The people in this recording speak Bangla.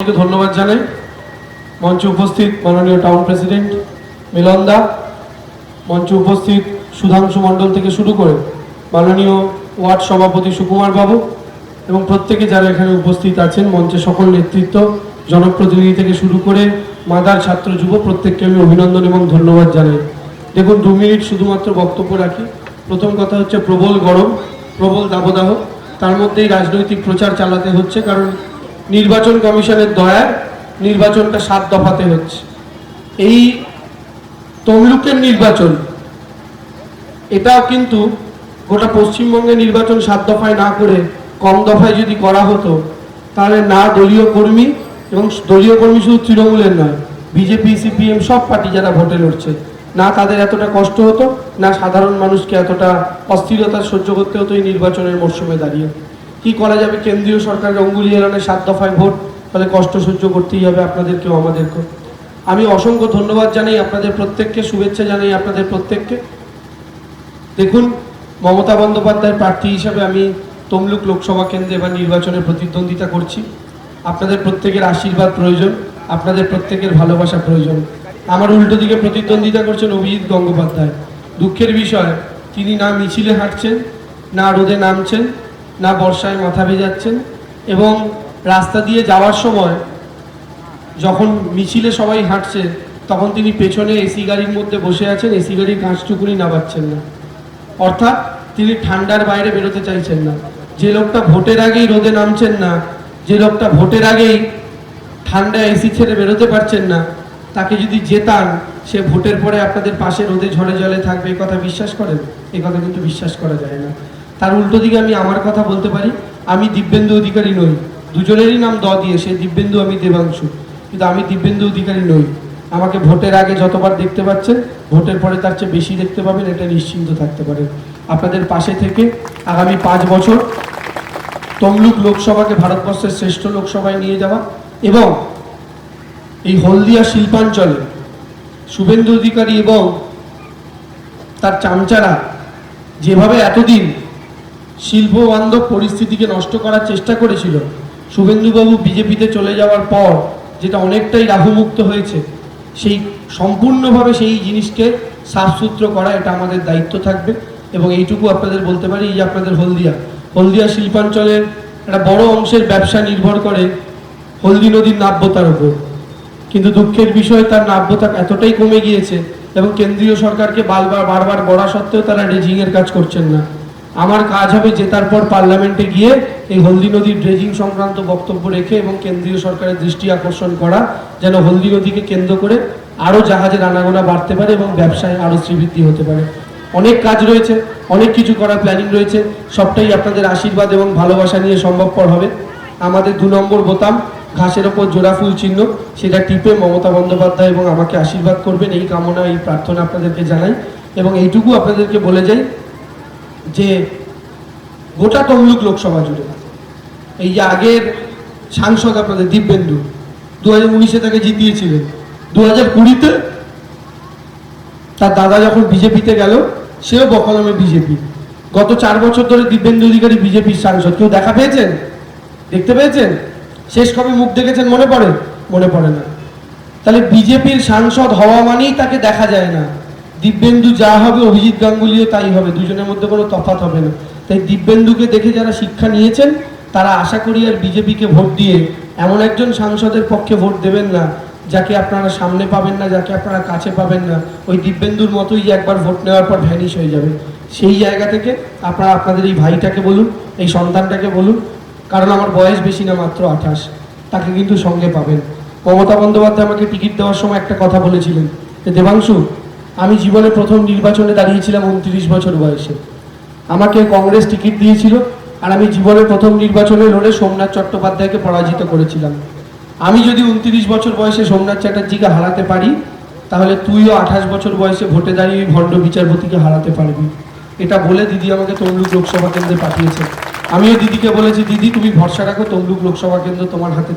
ধন্যবাদ জানাই। মঞ্চে উপস্থিত মাননীয় টাউন প্রেসিডেন্ট মিলন দা মঞ্চে উপস্থিত সুধাংশু মণ্ডল থেকে শুরু করে মাননীয় ওয়ার্ড সভাপতি সুকুমার বাবু এবং প্রত্যেকে যারা এখানে উপস্থিত আছেন, মঞ্চে সকল নেতৃত্ব, জনপ্রতিনিধি থেকে শুরু করে মাদার ছাত্র যুব, প্রত্যেককে আমি অভিনন্দন এবং ধন্যবাদ জানাই। দেখুন, দু মিনিট শুধুমাত্র বক্তব্য রাখি। প্রথম কথা হচ্ছে প্রবল গরম, প্রবল দাবদাহ। তার মধ্যেই রাজনৈতিক প্রচার চালাতে হচ্ছে, কারণ নির্বাচন কমিশনের দয়ায় নির্বাচনটা সাত দফাতে হচ্ছে। এই তমলুকের নির্বাচন, এটাও কিন্তু গোটা পশ্চিমবঙ্গে নির্বাচন সাত দফায় না করে কম দফায় যদি করা হতো, তাহলে না দলীয় কর্মী এবং দলীয় কর্মী শুধু তৃণমূলের নয়, বিজেপি, সিপিএম সব পার্টি যারা ভোটে লড়ছে, না তাদের এতটা কষ্ট হতো, না সাধারণ মানুষকে এতটা অস্থিরতা সহ্য করতে হতো এই নির্বাচনের মরশুমে দাঁড়িয়ে। কি করা যাবে? কেন্দ্রীয় সরকারের অঙ্গুলি এলানে সাত দফায় ভোট, তাহলে কষ্ট সহ্য করতেই হবে আপনাদেরকেও, আমাদেরকেও। আমি অসংখ্য ধন্যবাদ জানাই আপনাদের প্রত্যেককে, শুভেচ্ছা জানাই আপনাদের প্রত্যেককে। দেখুন, মমতা বন্দ্যোপাধ্যায়ের প্রার্থী হিসাবে আমি তমলুক লোকসভা কেন্দ্রে এবার নির্বাচনে প্রতিদ্বন্দ্বিতা করছি। আপনাদের প্রত্যেকের আশীর্বাদ প্রয়োজন, আপনাদের প্রত্যেকের ভালোবাসা প্রয়োজন। আমার উল্টো দিকে প্রতিদ্বন্দ্বিতা করছেন অভিজিৎ গঙ্গোপাধ্যায়। দুঃখের বিষয়, তিনি না মিছিলে হাঁটছেন, না রোদে নামছেন না বর্ষায় মাথা ভেজাচ্ছেন এবং রাস্তা দিয়ে যাওয়ার সময় যখন মিছিলে সবাই হাঁটছে, তখন তিনি পেছনে এসি গাড়ির মধ্যে বসে আছেন, এসি গাড়ির কাঁচটুকুনি নাবাচ্ছেন না। অর্থাৎ তিনি ঠান্ডার বাইরে বেরোতে চাইছেন না। যে লোকটা ভোটের আগেই রোদে নামছেন না, যে লোকটা ভোটের আগেই ঠান্ডা এসি ছেড়ে বেরোতে পারছেন না, তাকে যদি জেতান, সে ভোটের পরে আপনাদের পাশে রোদে ঝড়ে জলে থাকবে, এ কথা বিশ্বাস করেন? এ কথা কিন্তু বিশ্বাস করা যায় না। তার উল্টো দিকে আমি আমার কথা বলতে পারি। আমি দিব্যেন্দু অধিকারী নই। দুজনেরই নাম দ দিয়ে সে দিব্যেন্দু, আমি দেবাংশু। কিন্তু আমি দিব্যেন্দু অধিকারী নই। আমাকে ভোটের আগে যতবার দেখতে পাচ্ছেন, ভোটের পরে তার চেয়ে বেশি দেখতে পাবেন, এটা নিশ্চিন্ত থাকতে পারেন আপনাদের পাশে থেকে আগামী পাঁচ বছর তমলুক লোকসভাকে ভারতবর্ষের শ্রেষ্ঠ লোকসভায় নিয়ে যাওয়া এবং এই হলদিয়া শিল্পাঞ্চলে শুভেন্দু অধিকারী এবং তার চামচারা যেভাবে এতদিন শিল্প বান্ধব পরিস্থিতিকে নষ্ট করার চেষ্টা করেছিল। শুভেন্দুবাবু বিজেপিতে চলে যাওয়ার পর যেটা অনেকটাই রাহুমুক্ত হয়েছে, সেই সম্পূর্ণভাবে সেই জিনিসকে সাফসুত্র করা এটা আমাদের দায়িত্ব থাকবে এবং এইটুকু আপনাদের বলতে পারি, এই যে আপনাদের হলদিয়া। হলদিয়া শিল্পাঞ্চলের একটা বড় অংশের ব্যবসা নির্ভর করে হলদি নদীর নাব্যতার উপর। কিন্তু দুঃখের বিষয়, তার নাব্যতা এতটাই কমে গিয়েছে এবং কেন্দ্রীয় সরকারকে বারবার বারবার বলা সত্ত্বেও তারা ড্রেজিং এর কাজ করছেন না। আমার কাজ হবে জেতার পর পার্লামেন্টে গিয়ে এই হলদি নদীর ড্রেজিং সংক্রান্ত বক্তব্য রেখে এবং কেন্দ্রীয় সরকারের দৃষ্টি আকর্ষণ করা, যেন হলদি নদীকে কেন্দ্র করে আরও জাহাজের আনাগোনা বাড়তে পারে এবং ব্যবসায় আরও শ্রীবৃদ্ধি হতে পারে। অনেক কাজ রয়েছে, অনেক কিছু করার প্ল্যানিং রয়েছে, সবটাই আপনাদের আশীর্বাদ এবং ভালোবাসা নিয়ে সম্ভবপর হবে। আমাদের দু নম্বর বোতাম, ঘাসের ওপর জোড়া ফুল চিহ্ন, সেটা টিপে মমতা বন্দ্যোপাধ্যায় এবং আমাকে আশীর্বাদ করবেন, এই কামনা, এই প্রার্থনা আপনাদেরকে জানাই এবং এইটুকু আপনাদেরকে বলে যাই যে গোটা তমলুক লোকসভা জুড়ে। এই যে আগের সাংসদ আপনাদের দিব্যেন্দু দু হাজার উনিশে তাকে জিতিয়েছিলেন। দু হাজার কুড়িতে তার দাদা যখন বিজেপিতে গেল, সেও বকলমে বিজেপি। গত চার বছর ধরে দিব্যেন্দু অধিকারী বিজেপির সাংসদ। কেউ দেখা পেয়েছেন? দেখতে পেয়েছেন? শেষ কবে মুখ দেখেছেন মনে পড়ে? মনে পড়ে না। তাহলে বিজেপির সাংসদ হওয়া মানেই তাকে দেখা যায় না। দিব্যেন্দু যা হবে অভিজিৎ গাঙ্গুলিও তাই হবে, দুজনের মধ্যে কোনো তফাত হবে না। তাই দিব্যেন্দুকে দেখে যারা শিক্ষা নিয়েছেন, তারা আশা করি আর বিজেপিকে ভোট দিয়ে এমন একজন সাংসদের পক্ষে ভোট দেবেন না, যাকে আপনারা সামনে পাবেন না, যাকে আপনারা কাছে পাবেন না। ওই দিব্যেন্দুর মতোই একবার ভোট নেওয়ার পর ভ্যানিশ হয়ে যাবে। সেই জায়গা থেকে আপনারা আপনাদের এই ভাইটাকে বলুন, এই সন্তানটাকে বলুন, কারণ আমার বয়স বেশি না, মাত্র আঠাশ। তাকে কিন্তু সঙ্গে পাবেন। মমতা বন্দ্যোপাধ্যায় আমাকে টিকিট দেওয়ার সময় একটা কথা বলেছিলেন যে, দেবাংশু আমি জীবনে প্রথম নির্বাচনে দাঁড়িয়েছিলাম উনত্রিশ বছর বয়সে। আমাকে কংগ্রেস টিকিট দিয়েছিল আর আমি জীবনের প্রথম নির্বাচনে লড়ে সোমনাথ চট্টোপাধ্যায়কে পরাজিত করেছিলাম। আমি যদি উনত্রিশ বছর বয়সে সোমনাথ চ্যাটার্জিকে হারাতে পারি, তাহলে তুইও আঠাশ বছর বয়সে ভোটে দাঁড়িয়ে ভণ্ড বিচারপতিকে হারাতে পারবি। এটা বলে দিদি আমাকে তমলুক লোকসভা কেন্দ্রে পাঠিয়েছে। আমিও দিদিকে বলেছি, দিদি, তুমি ভরসা রাখো, তমলুক লোকসভা কেন্দ্র তোমার হাতে